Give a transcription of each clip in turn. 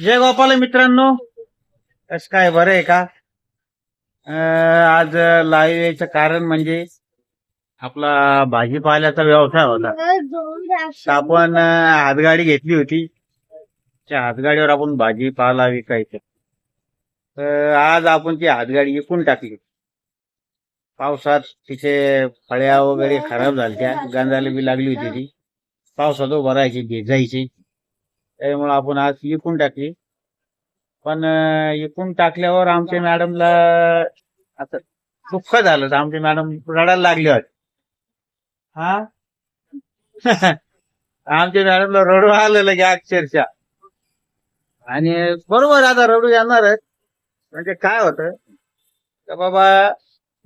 जय गोपाल मित्रांनो. कस काय? बरं आहे का? अं, आज लाईव्ह यायचं कारण म्हणजे आपला भाजीपाल्याचा व्यवसाय होता. आपण हातगाडी घेतली होती. त्या हातगाडीवर आपण भाजीपाला विकायचं. तर आज आपण ती हातगाडी विकून टाकली. पावसात तिचे फळ्या वगैरे खराब झाल्या गांजाला बी लागली होती ती. पावसात उभं राहायची जायची त्यामुळे आपण आज विकून टाकली. पण विकून टाकल्यावर आमच्या मॅडमला आता दुःख झालं. तर आमच्या मॅडम रडायला लागली होती हा? आमच्या मॅडमला रडू आलं लगे अक्षरशः. आणि बरोबर आता रडू येणारच म्हणजे काय होतं? तर बाबा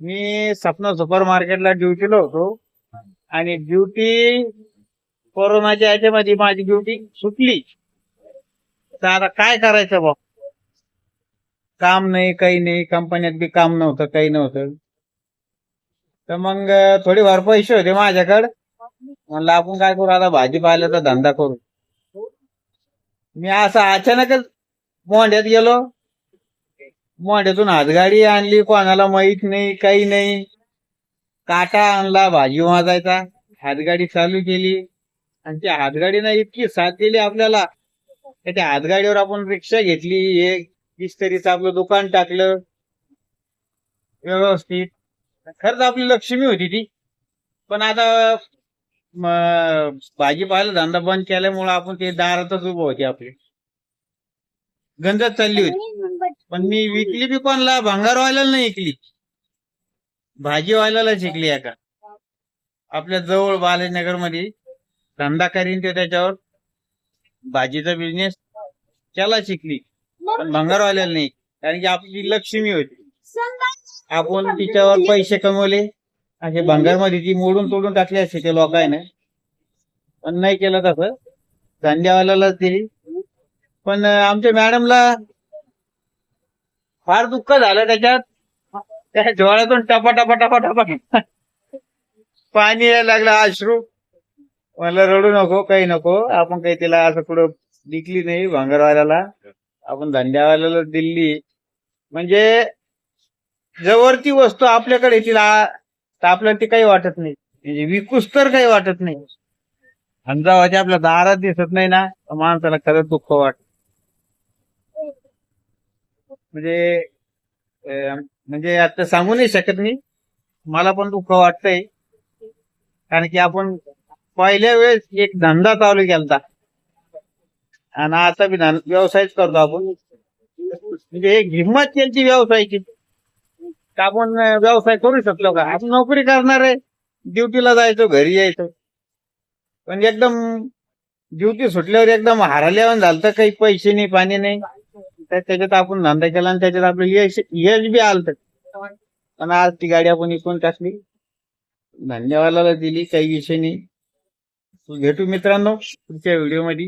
मी सपना सुपर मार्केटला ड्युटीला होतो. आणि ड्युटी कोरोनाच्या याच्यामध्ये माझी ड्युटी सुटली. तर आता काय करायचं बा काम नाही काही नाही. कंपन्यात बी काम नव्हतं काही नव्हतं. तर मग थोडेफार पैसे होते माझ्याकडे. म्हणलं आपण काय करू? आता भाजीपाल्याचा धंदा करू. मी असं अचानकच मोंड्यात गेलो. मोंड्यातून हातगाडी आणली. कोणाला माहीत नाही काही नाही. काटा आणला भाजी वाजायचा. हातगाडी चालू केली. आणि त्या हातगाडीनं इतकी साथ दिली आपल्याला. तर त्या हातगाडीवर आपण रिक्षा घेतली एक इस्त्रीचं आपलं दुकान टाकलं. व्यवस्थित. खरंच आपली लक्ष्मी होती ती. पण आता भाजीपाला धंदा बंद केल्यामुळे आपण ते दारातच उभं होते आपली. गंजत चालली होती. पण मी विकली बी कोणला? भंगारवाल्याला नाही विकली. भाजीवाल्याला शिकली एका. आपल्या जवळ बालाजीनगरमध्ये धंदा करीन ते त्याच्यावर. भाजीचा बिझनेस त्याला शिकली. पण भंगारवाल्याला नाही. कारण की आपली लक्ष्मी होती. आपण तिच्यावर पैसे कमवले. असे भंगारमध्ये ती मोडून तोडून टाकली असते ते लोकांना पण नाही केलं तसं. धंद्यावाल्यालाच दिली. पण आमच्या मॅडमला फार दुःख झालं त्याच्यात. त्या डोळ्यातून टपा टपा टपा टपा पाणी यायला लागलं अश्रू. मला रडू नको काही नको. आपण काही तिला असं कुठं दिकली नाही भांगरवाल्याला. आपण धंद्यावाल्याला दिली म्हणजे जवळ ती वस्तू आपल्याकडे तिला तर आपल्याला ती काही वाटत नाही. म्हणजे विकूस तर काही वाटत नाही. अंजावाच्या आपल्या दारात दिसत नाही ना तर माणसाला खरंच दुःख वाटत म्हणजे म्हणजे आता सांगू नाही शकत मी. मला पण दुःख वाटतंय. कारण की आपण पहिल्या वेळेस एक धंदा चालू केलता. आणि आता बी व्यवसायच करतो आपण. म्हणजे एक हिंमत त्यांची व्यवसायाची. का आपण व्यवसाय करू शकलो का? आपण नोकरी करणार आहे. ड्युटीला जायचो घरी यायचो. पण एकदम ड्युटी सुटल्यावर एकदम हाराल्यावर झालं तर काही पैसे नाही पाणी नाही. तर त्याच्यात आपण धंदा केला आणि त्याच्यात आपलं यश यश बी आलं पण आज ती गाडी आपण इकून टाकली. धन्यवादाला दिली काही विषय नाही. भेटू मित्रांनो पुढच्या व्हिडिओमध्ये.